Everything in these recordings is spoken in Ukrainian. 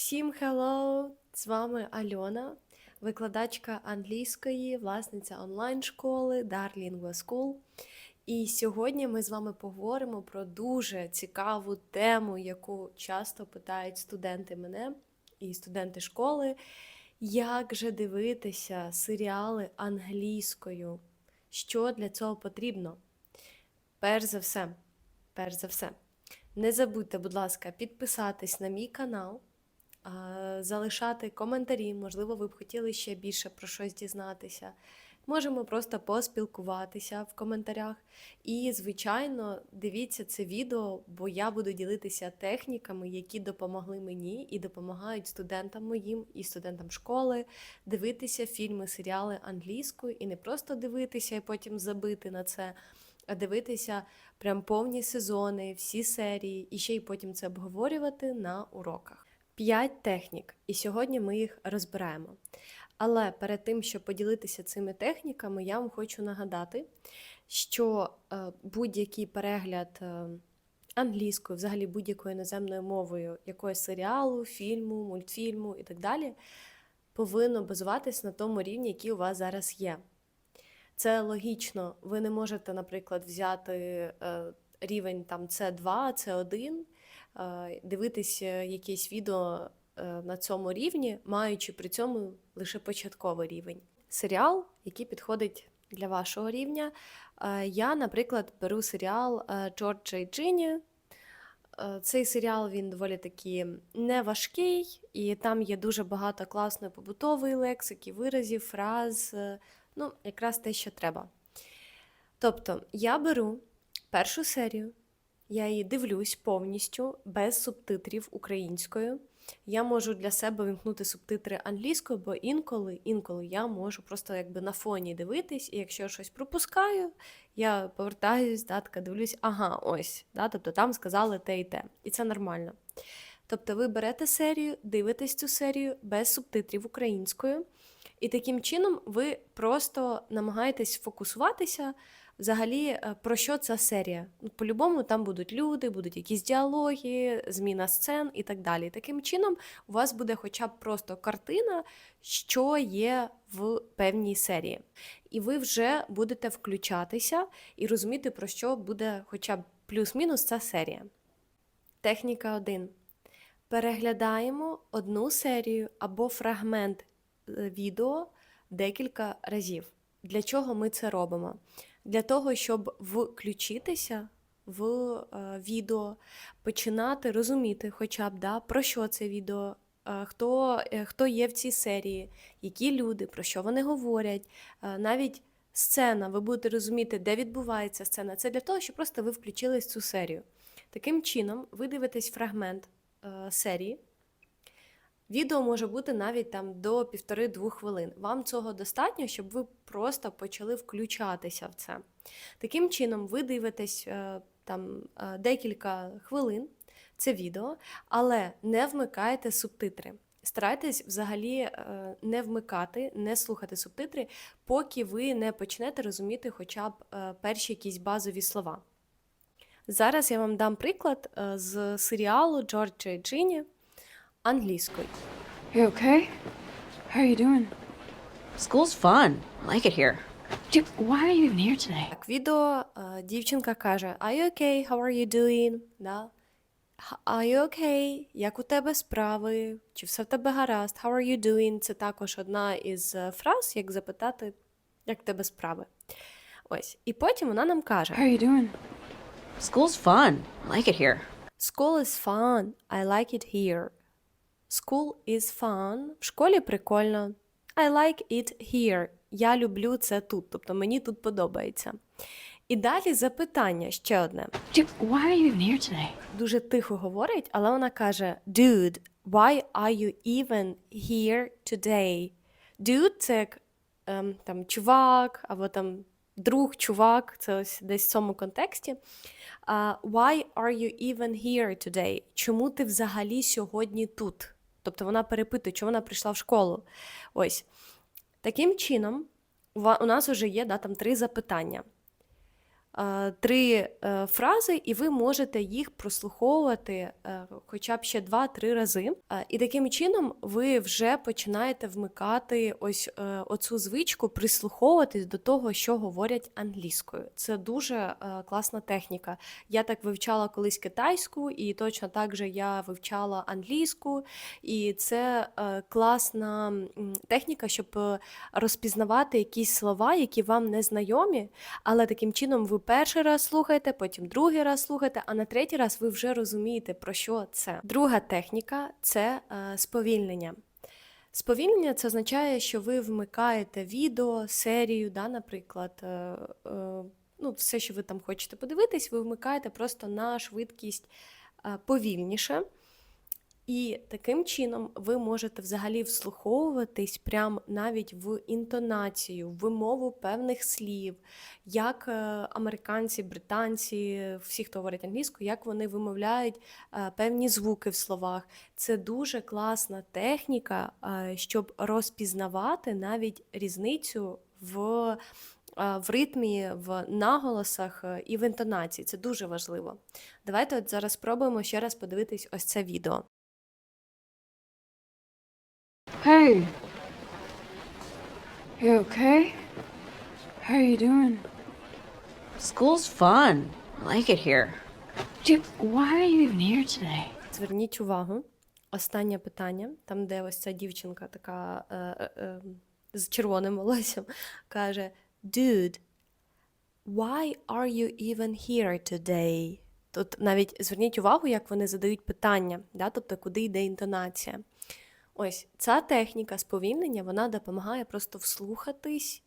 Всім hello! З вами Альона, викладачка англійської, власниця онлайн-школи Darlingua School. І сьогодні ми з вами поговоримо про дуже цікаву тему, яку часто питають студенти мене і студенти школи. Як же дивитися серіали англійською? Що для цього потрібно? Перш за все, перш за все, не забудьте, будь ласка, підписатись на мій канал, залишати коментарі. Можливо, ви б хотіли ще більше про щось дізнатися. Можемо просто поспілкуватися в коментарях. І, звичайно, дивіться це відео, бо я буду ділитися техніками, які допомогли мені і допомагають студентам моїм і студентам школи дивитися фільми, серіали англійською і не просто дивитися і потім забити на це, а дивитися прям повні сезони, всі серії, і ще й потім це обговорювати на уроках. П'ять технік, і сьогодні ми їх розбираємо. Але перед тим, щоб поділитися цими техніками, я вам хочу нагадати, що е, будь-який перегляд е, англійською, взагалі будь-якою іноземною мовою, якогось серіалу, фільму, мультфільму і так далі, повинно базуватись на тому рівні, який у вас зараз є. Це логічно, ви не можете, наприклад, взяти е, рівень там c 2 c 1 Е, Дивитись якісь відео е, на цьому рівні, маючи при цьому лише початковий рівень. Серіал, який підходить для вашого рівня. Е, я, наприклад, беру серіал Джорджа і Джині. Цей серіал він доволі таки неважкий, і там є дуже багато класної побутової лексики, виразів, фраз, ну, якраз те, що треба. Тобто я беру першу серію, я її дивлюсь повністю без субтитрів українською. Я можу для себе вимкнути субтитри англійською, бо інколи, інколи я можу просто якби на фоні дивитись, і якщо я щось пропускаю, я повертаюсь, да, така дивлюсь, ага, ось, да, тобто там сказали те і те. І це нормально. Тобто ви берете серію, дивитесь цю серію без субтитрів українською, і таким чином ви просто намагаєтесь фокусуватися взагалі, е, про що ця серія. Ну, По-любому там будуть люди, будуть якісь діалоги, зміна сцен і так далі. Таким чином, у вас буде хоча б просто картина, що є в певній серії. І ви вже будете включатися і розуміти, про що буде хоча б плюс-мінус ця серія. Техніка 1. Переглядаємо одну серію або фрагмент е, відео декілька разів. Для чого ми це робимо? Для того, щоб включитися в е, відео, починати розуміти, хоча б да, про що це відео, е, хто, е, хто є в цій серії, які люди, про що вони говорять. Навіть сцена, ви будете розуміти, де відбувається сцена. Це для того, щоб просто ви включились цю серію. Таким чином, ви дивитесь фрагмент серії. Відео може бути навіть там до півтори-двох хвилин. Вам цього достатньо, щоб ви просто почали включатися в це. Таким чином, ви дивитесь е, там е, декілька хвилин це відео, але не вмикаєте субтитри. Старайтесь взагалі е, не вмикати, не слухати субтитри, поки ви не почнете розуміти хоча б перші якісь базові слова. Зараз я вам дам приклад з серіалу Джорджа Джині англійською. You okay? How are you doing? School's fun. I like it here. Dude, why are you even here today? Так, відео е, дівчинка каже: Are you okay? How are you doing? Да? Are you okay? Як у тебе справи? Чи все в тебе гаразд? How are you doing? Це також одна із е, фраз, як запитати, як в тебе справи. Ось. І потім вона нам каже: How are you doing? School's fun. I like it here. School is fun. I like it here. School is fun. В школі прикольно. I like it here. Я люблю це тут. Тобто мені тут подобається. І далі запитання ще одне. Dude, why are you even here today? Дуже тихо говорить, але вона каже: Dude, why are you even here today? Dude – це як ем, там чувак, або там друг, чувак, це ось десь в цьому контексті. А, why are you even here today? Чому ти взагалі сьогодні тут? Тобто вона перепитує, чому вона прийшла в школу. Ось. Таким чином, у нас вже є да, там три запитання. Е, три е, фрази, і ви можете їх прослуховувати е, хоча б ще два-три рази. І таким чином ви вже починаєте вмикати ось оцю звичку, прислуховуватись до того, що говорять англійською. Це дуже класна техніка. Я так вивчала колись китайську, і точно так же я вивчала англійську. І це класна техніка, щоб розпізнавати якісь слова, які вам не знайомі, але таким чином ви перший раз слухаєте, потім другий раз слухаєте, а на третій раз ви вже розумієте, про що це. Друга техніка це е, сповільнення. Сповільнення це означає, що ви вмикаєте відео, серію, да, наприклад, е, е, ну, все, що ви там хочете подивитись, ви вмикаєте просто на швидкість е, повільніше. І таким чином ви можете взагалі вслуховуватись прям навіть в інтонацію, в вимову певних слів, як е, американці, британці, всі, хто говорить англійською, як вони вимовляють е, певні звуки в словах. Це дуже класна техніка, е, щоб розпізнавати навіть різницю в, в ритмі, в наголосах і в інтонації. Це дуже важливо. Давайте от зараз спробуємо ще раз подивитись ось це відео. Hey. You okay? How are you doing? School's fun. I like it here. Dude, why are you even here today? Зверніть увагу, останнє питання, там, де ось ця дівчинка така е, е, е, з червоним волоссям, каже: Dude, why are you even here today? Тут навіть зверніть увагу, як вони задають питання, да? тобто куди йде інтонація. Ось ця техніка сповільнення вона допомагає просто вслухатись,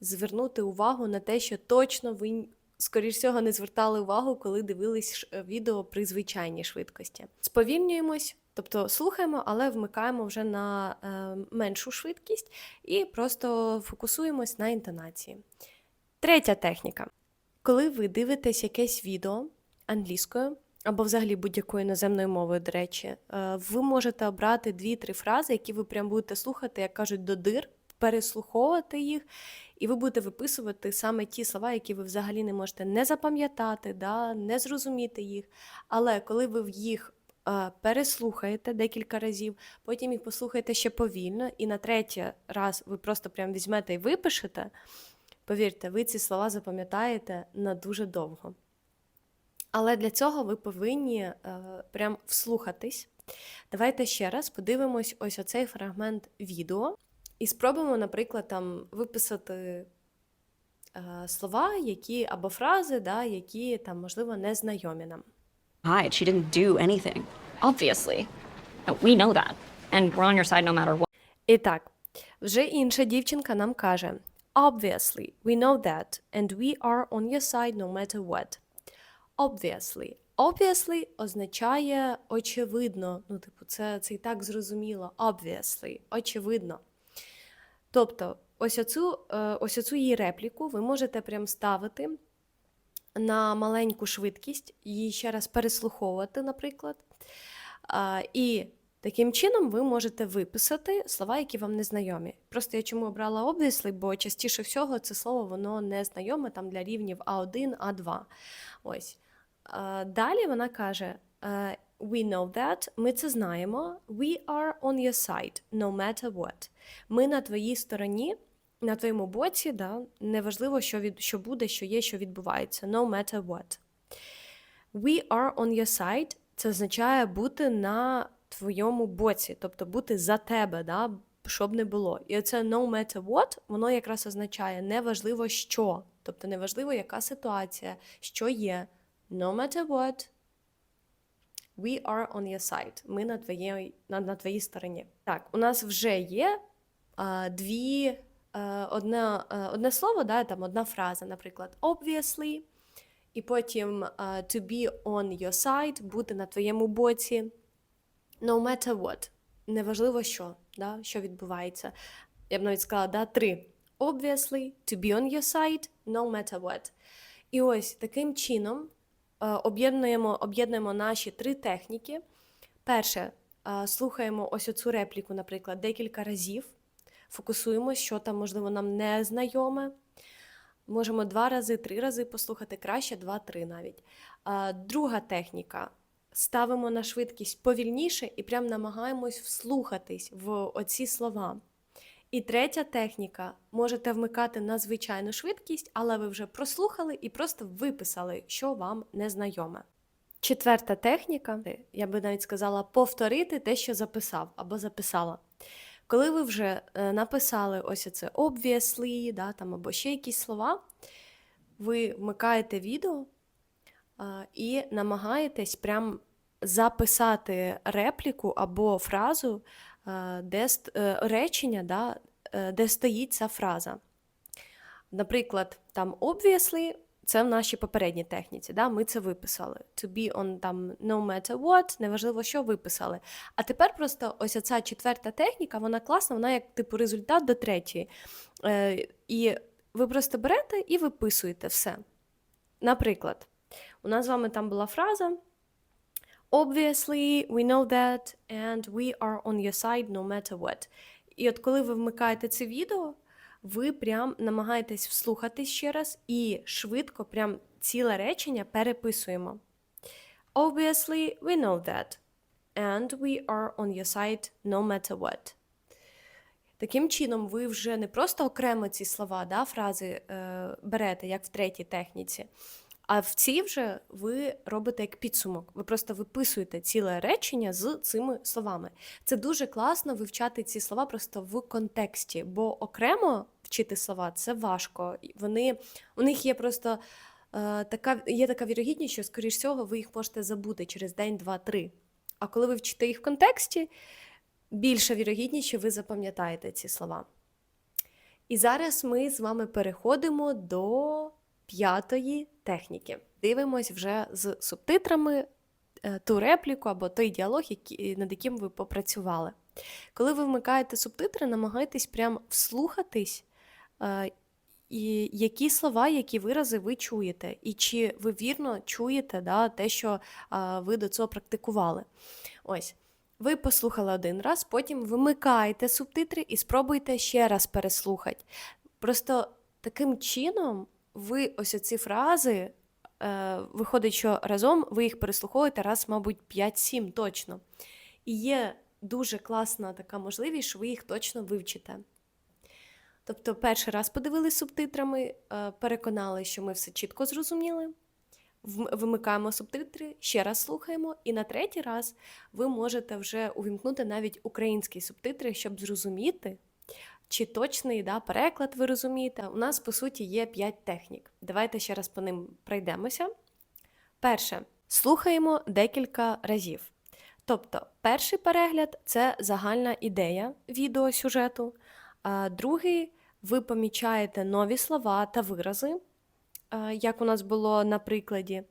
звернути увагу на те, що точно ви, скоріш всього, не звертали увагу, коли дивились е, відео при звичайній швидкості. Сповільнюємось, тобто слухаємо, але вмикаємо вже на е, меншу швидкість і просто фокусуємось на інтонації. Третя техніка. Коли ви дивитесь якесь відео англійською або взагалі будь-якою іноземною мовою, до речі, е, ви можете обрати дві-три фрази, які ви прям будете слухати, як кажуть, до дир, переслуховувати їх, і ви будете виписувати саме ті слова, які ви взагалі не можете не запам'ятати, да, не зрозуміти їх. Але коли ви їх е, переслухаєте декілька разів, потім їх послухаєте ще повільно, і на третій раз ви просто прям візьмете і випишете. Повірте, ви ці слова запам'ятаєте на дуже довго. Але для цього ви повинні е, прям вслухатись. Давайте ще раз подивимось ось оцей фрагмент відео і спробуємо, наприклад, там виписати е, слова, які або фрази, да, які там, можливо, не знайомі нам. Hide. She didn't do anything. Obviously. We know that. And we're on your side no matter what. І так, вже інша дівчинка нам каже: Obviously, we know that, and we are on your side no matter what. Obviously. Obviously означає очевидно. Ну, типу, це, це і так зрозуміло. Obviously, очевидно. Тобто, ось оцю, е, ось оцю її репліку ви можете прям ставити на маленьку швидкість, її ще раз переслуховувати, наприклад. І таким чином ви можете виписати слова, які вам не знайомі. Просто я чому обрала obviously, бо частіше всього це слово воно не знайоме там для рівнів А1, А2. Ось. Далі вона каже: е, We know that, ми це знаємо. We are on your side, no matter what. Ми на твоїй стороні, на твоєму боці, да, неважливо, що, від, що буде, що є, що відбувається. No matter what. We are on your side це означає бути на твоєму боці, тобто бути за тебе, да, щоб не було. І оце no matter what, воно якраз означає неважливо що. Тобто неважливо, яка ситуація, що є. No matter what, we are on your side. Ми на твоїй, на, на твоїй стороні. Так, у нас вже є а, дві, а, одне, а, одне слово, да, там одна фраза, наприклад, obviously, і потім а, to be on your side, бути на твоєму боці. No matter what. Неважливо що, да, що відбувається. Я б навіть сказала, да, три. Obviously, to be on your side, no matter what. І ось таким чином е, об'єднуємо, об'єднуємо наші три техніки. Перше, е, слухаємо ось оцю репліку, наприклад, декілька разів, фокусуємося, що там, можливо, нам не знайоме. Можемо два рази, три рази послухати, краще два-три навіть. Друга техніка. Ставимо на швидкість повільніше і прям намагаємось вслухатись в оці слова. І третя техніка можете вмикати на звичайну швидкість, але ви вже прослухали і просто виписали, що вам незнайоме. Четверта техніка, я би навіть сказала, повторити те, що записав або записала. Коли ви вже е, написали ось це obviously, да, там, або ще якісь слова, ви вмикаєте відео і намагаєтесь прям записати репліку або фразу, де е, речення, да, е, де стоїть ця фраза. Наприклад, там obviously це в нашій попередній техніці, да, ми це виписали. To be on там no matter what, неважливо, що виписали. А тепер просто ось ця четверта техніка, вона класна, вона як типу результат до третьої. Е, і ви просто берете і виписуєте все. Наприклад, у нас з вами там була фраза. Obviously, we know that, and we are on your side no matter what. І от коли ви вмикаєте це відео, ви прям намагаєтесь вслухатись ще раз і швидко, прям ціле речення переписуємо. Obviously, we know that, and we are on your side no matter what. Таким чином, ви вже не просто окремо ці слова, да, фрази е, берете, як в третій техніці, а в цій вже ви робите як підсумок. Ви просто виписуєте ціле речення з цими словами. Це дуже класно вивчати ці слова просто в контексті, бо окремо вчити слова це важко. Вони, у них є просто е, така, є така вірогідність, що, скоріш всього, ви їх можете забути через день, два, три. А коли ви вчите їх в контексті, більша вірогідність, що ви запам'ятаєте ці слова. І зараз ми з вами переходимо до п'ятої техніки. Дивимось вже з субтитрами е, ту репліку або той діалог, над яким ви попрацювали. Коли ви вмикаєте субтитри, намагайтесь прям вслухатись, е, і які слова, які вирази ви чуєте, і чи ви вірно чуєте да, те, що е, ви до цього практикували. Ось. Ви послухали один раз, потім вимикаєте субтитри і спробуйте ще раз переслухати. Просто таким чином ви ось ці фрази, е, виходить, що разом ви їх переслуховуєте раз, мабуть, 5-7 точно. І є дуже класна така можливість, що ви їх точно вивчите. Тобто, перший раз подивились субтитрами, е, переконали, що ми все чітко зрозуміли. Вимикаємо субтитри, ще раз слухаємо, і на третій раз ви можете вже увімкнути навіть українські субтитри, щоб зрозуміти, чи точний да, переклад ви розумієте. У нас, по суті, є 5 технік. Давайте ще раз по ним пройдемося. Перше, слухаємо декілька разів. Тобто, перший перегляд це загальна ідея відеосюжету, а другий ви помічаєте нові слова та вирази, як у нас було на прикладі.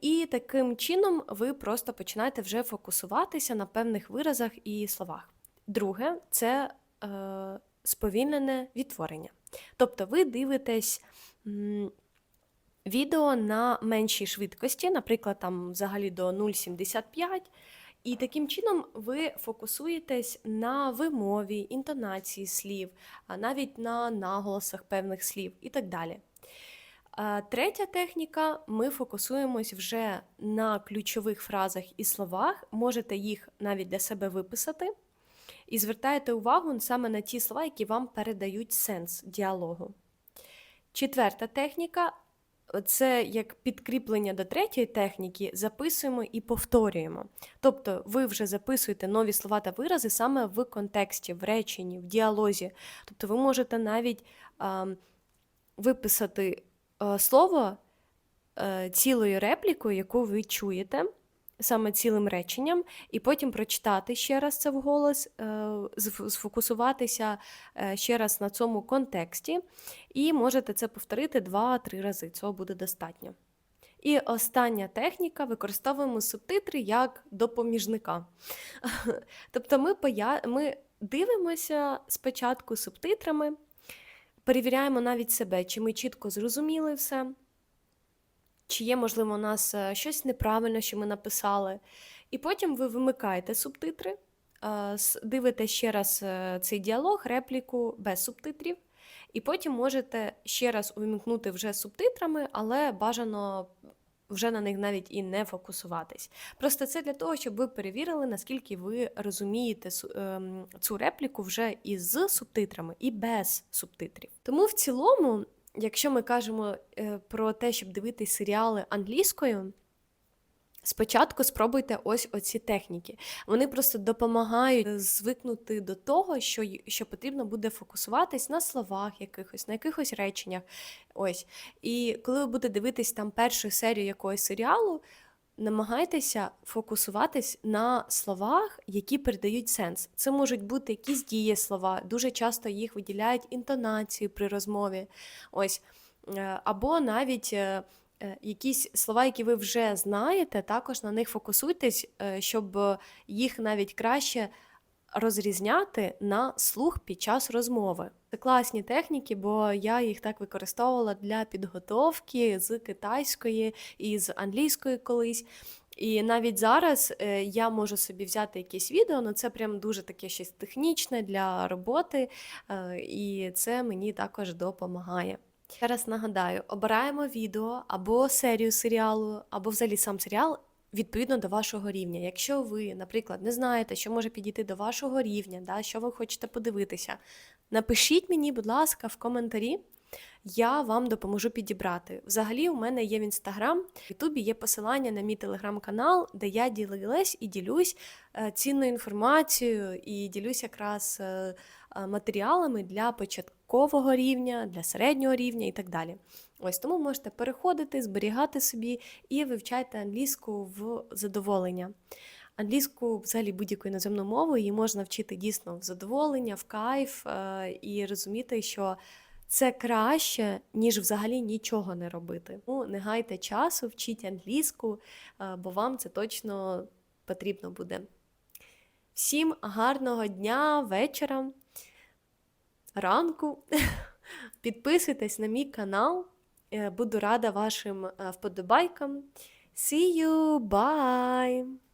І таким чином ви просто починаєте вже фокусуватися на певних виразах і словах. Друге це сповільнене відтворення. Тобто ви дивитесь відео на меншій швидкості, наприклад, там взагалі до 0,75. І таким чином ви фокусуєтесь на вимові, інтонації слів, навіть на наголосах певних слів і так далі. Третя техніка: ми фокусуємось вже на ключових фразах і словах, можете їх навіть для себе виписати, і звертаєте увагу саме на ті слова, які вам передають сенс діалогу. Четверта техніка це як підкріплення до третьої техніки, записуємо і повторюємо. Тобто ви вже записуєте нові слова та вирази саме в контексті, в реченні, в діалозі. Тобто ви можете навіть а, виписати а, слово е, цілою реплікою, яку ви чуєте, саме цілим реченням, і потім прочитати ще раз це вголос, е, сфокусуватися е, ще раз на цьому контексті, і можете це повторити 2-3 рази. Цього буде достатньо. І остання техніка використовуємо субтитри як допоміжника. Тобто ми, поя... ми дивимося спочатку субтитрами, перевіряємо навіть себе, чи ми чітко зрозуміли все, чи є, можливо, у нас е, щось неправильно, що ми написали. І потім ви вимикаєте субтитри, е, дивите ще раз е, цей діалог, репліку без субтитрів, і потім можете ще раз увімкнути вже субтитрами, але бажано вже на них навіть і не фокусуватись. Просто це для того, щоб ви перевірили, наскільки ви розумієте ем, цю репліку вже із субтитрами і без субтитрів. Тому в цілому, якщо ми кажемо е, про те, щоб дивитись серіали англійською. Спочатку спробуйте ось оці техніки. Вони просто допомагають е, звикнути до того, що, що потрібно буде фокусуватись на словах якихось, на якихось реченнях. Ось. І коли ви будете дивитись там першу серію якогось серіалу, намагайтеся фокусуватись на словах, які передають сенс. Це можуть бути якісь дієслова, дуже часто їх виділяють інтонацію при розмові. Ось. Е, Або навіть. е, е, Якісь слова, які ви вже знаєте, також на них фокусуйтесь, щоб їх навіть краще розрізняти на слух під час розмови. Це класні техніки, бо я їх так використовувала для підготовки з китайської і з англійської колись. І навіть зараз е, я можу собі взяти якесь відео, але це прям дуже таке щось технічне для роботи, е, і це мені також допомагає. Ще раз нагадаю, обираємо відео або серію серіалу, або взагалі сам серіал відповідно до вашого рівня. Якщо ви, наприклад, не знаєте, що може підійти до вашого рівня, да, що ви хочете подивитися, напишіть мені, будь ласка, в коментарі. Я вам допоможу підібрати. Взагалі, у мене є в інстаграм, в Ютубі є посилання на мій телеграм-канал, де я ділилась і ділюсь е, цінною інформацією і ділюсь якраз е, е, матеріалами для початкового рівня, для середнього рівня і так далі. Ось тому можете переходити, зберігати собі і вивчайте англійську в задоволення. Англійську, взагалі будь-яку іноземну мову, її можна вчити дійсно в задоволення, в кайф е, і розуміти, що це краще, ніж взагалі нічого не робити. Ну, не гайте часу, вчіть англійську, е, бо вам це точно потрібно буде. Всім гарного дня, вечора, ранку. Підписуйтесь на мій канал. Е, Буду рада вашим е, вподобайкам. See you, bye!